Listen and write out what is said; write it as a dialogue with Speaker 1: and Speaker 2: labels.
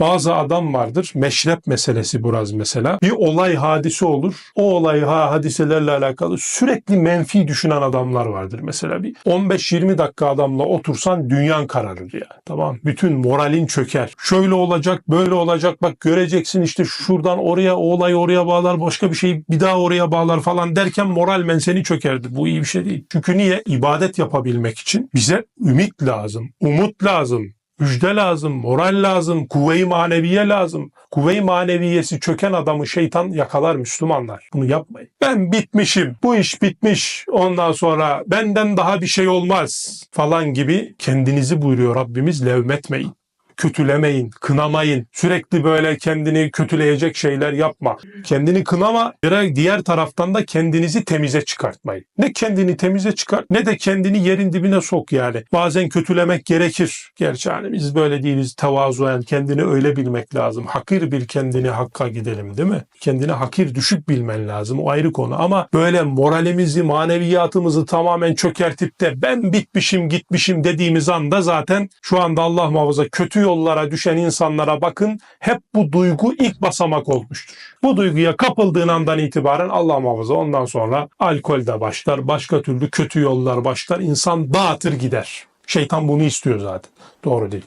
Speaker 1: Bazı adam vardır. Meşrep meselesi biraz mesela. Bir olay hadise olur. O olay ha hadiselerle alakalı sürekli menfi düşünen adamlar vardır. Mesela bir 15-20 dakika adamla otursan dünyan kararır ya. Tamam. Bütün moralin çöker. Şöyle olacak, böyle olacak. Bak göreceksin işte şuradan oraya o olay oraya bağlar, başka bir şey bir daha oraya bağlar falan derken moralmen seni çökerdi. Bu iyi bir şey değil. Çünkü niye? İbadet yapabilmek için bize ümit lazım, umut lazım. Müjde lazım, moral lazım, kuvve-i maneviye lazım. Kuvve-i maneviyesi çöken adamı şeytan yakalar Müslümanlar. Bunu yapmayın. Ben bitmişim, bu iş bitmiş. Ondan sonra benden daha bir şey olmaz falan gibi kendinizi buyuruyor Rabbimiz levmetmeyin. Kötülemeyin, kınamayın. Sürekli böyle kendini kötüleyecek şeyler yapma. Kendini kınama, diğer- taraftan da kendinizi temize çıkartmayın. Ne kendini temize çıkart ne de kendini yerin dibine sok yani. Bazen kötülemek gerekir. Gerçi hani biz böyle değiliz tevazuen kendini öyle bilmek lazım. Hakir bir kendini hakka gidelim değil mi? Kendini hakir düşük bilmen lazım o ayrı konu ama böyle moralimizi maneviyatımızı tamamen çökertip de ben bitmişim gitmişim dediğimiz anda zaten şu anda Allah muhafaza kötü yollara düşen insanlara bakın hep bu duygu ilk basamak olmuştur. Bu duyguya kapıldığın andan itibaren Allah muhafaza ondan sonra alkol de başlar, başka türlü kötü yollar başlar, insan dağıtır gider. Şeytan bunu istiyor zaten. Doğru değil.